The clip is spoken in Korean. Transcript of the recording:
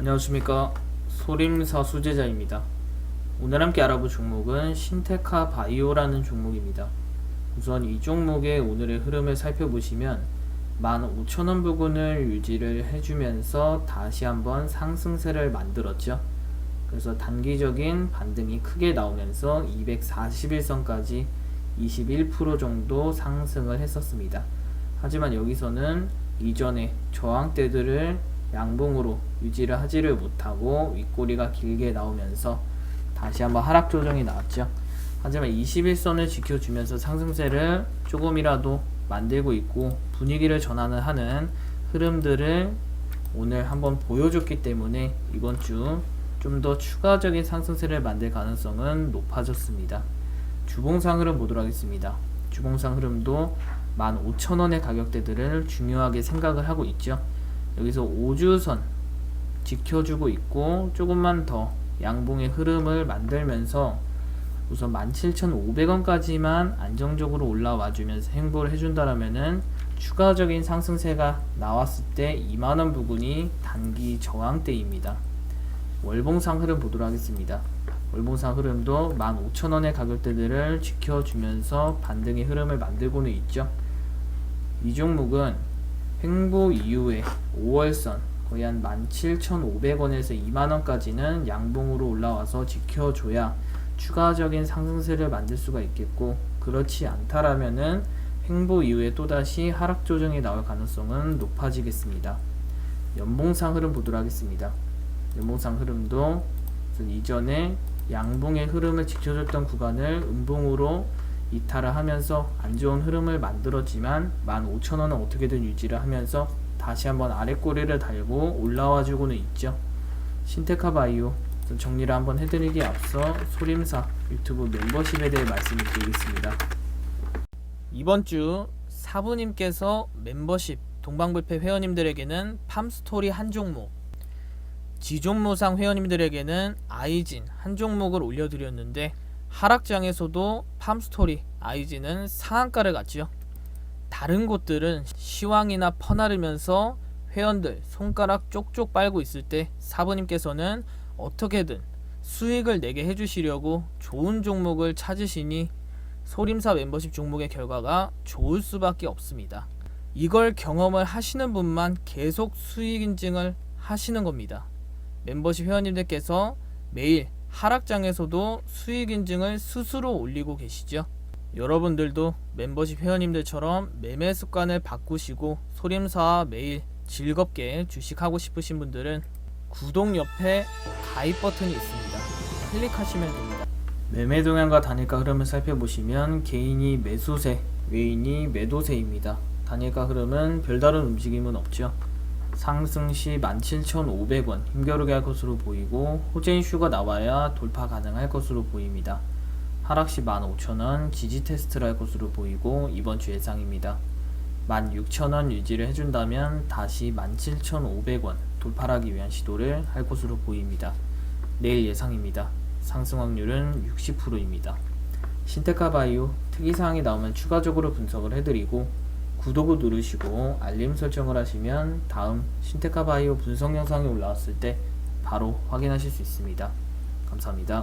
안녕하십니까 소림사 수제자입니다. 오늘 함께 알아볼 종목은 신테카 바이오라는 종목입니다. 우선 이 종목의 오늘의 흐름을 살펴보시면 15,000원 부근을 유지를 해주면서 다시 한번 상승세를 만들었죠. 그래서 단기적인 반등이 크게 나오면서 241선까지 21% 정도 상승을 했었습니다. 하지만 여기서는 이전에 저항대들을 양봉으로 유지를 하지를 못하고 윗꼬리가 길게 나오면서 다시 한번 하락 조정이 나왔죠. 하지만 21선을 지켜주면서 상승세를 조금이라도 만들고 있고 분위기를 전환을 하는 흐름들을 오늘 한번 보여줬기 때문에 이번 주 좀 더 추가적인 상승세를 만들 가능성은 높아졌습니다. 주봉상 흐름 보도록 하겠습니다. 주봉상 흐름도 15,000원의 가격대들을 중요하게 생각을 하고 있죠. 여기서 5주선 지켜주고 있고 조금만 더 양봉의 흐름을 만들면서 우선 17,500원까지만 안정적으로 올라와 주면서 행보를 해준다라면은 추가적인 상승세가 나왔을 때 2만원 부근이 단기 저항대입니다. 월봉상 흐름 보도록 하겠습니다. 월봉상 흐름도 15,000원의 가격대들을 지켜주면서 반등의 흐름을 만들고는 있죠. 이 종목은 횡보 이후에 5월선 거의 한 17,500원에서 2만원까지는 양봉으로 올라와서 지켜줘야 추가적인 상승세를 만들 수가 있겠고 그렇지 않다라면은 횡보 이후에 또다시 하락 조정이 나올 가능성은 높아지겠습니다. 연봉상 흐름 보도록 하겠습니다. 연봉상 흐름도 이전에 양봉의 흐름을 지켜줬던 구간을 음봉으로 이탈을 하면서 안 좋은 흐름을 만들었지만 15,000원은 어떻게든 유지를 하면서 다시 한번 아래 꼬리를 달고 올라와 주고는 있죠. 신테카 바이오 정리를 한번 해드리기에 앞서 소림사 유튜브 멤버십에 대해 말씀을 드리겠습니다. 이번 주 사부님께서 멤버십 동방불패 회원님들에게는 팜스토리 한 종목 지종모상 회원님들에게는 아이진 한 종목을 올려드렸는데 하락장에서도 팜스토리 아이진은 상한가를 갔죠. 다른 곳들은 시황이나 퍼나르면서 회원들 손가락 쪽쪽 빨고 있을 때 사부님께서는 어떻게든 수익을 내게 해주시려고 좋은 종목을 찾으시니 소림사 멤버십 종목의 결과가 좋을 수밖에 없습니다. 이걸 경험을 하시는 분만 계속 수익 인증을 하시는 겁니다. 멤버십 회원님들께서 매일 하락장에서도 수익 인증을 스스로 올리고 계시죠. 여러분들도 멤버십 회원님들처럼 매매 습관을 바꾸시고 소림사와 매일 즐겁게 주식하고 싶으신 분들은 구독 옆에 가입 버튼이 있습니다. 클릭하시면 됩니다. 매매 동향과 단일가 흐름을 살펴보시면 개인이 매수세, 외인이 매도세입니다. 단일가 흐름은 별다른 움직임은 없죠. 상승 시 17,500원 힘겨루게 할 것으로 보이고 호재 이슈가 나와야 돌파 가능할 것으로 보입니다. 하락 시 15,000원 지지 테스트를 할 것으로 보이고 이번 주 예상입니다. 16,000원 유지를 해준다면 다시 17,500원 돌파하기 위한 시도를 할 것으로 보입니다. 내일 예상입니다. 상승 확률은 60%입니다. 신테카 바이오 특이사항이 나오면 추가적으로 분석을 해드리고 구독을 누르시고 알림 설정을 하시면 다음 신테카 바이오 분석 영상이 올라왔을 때 바로 확인하실 수 있습니다. 감사합니다.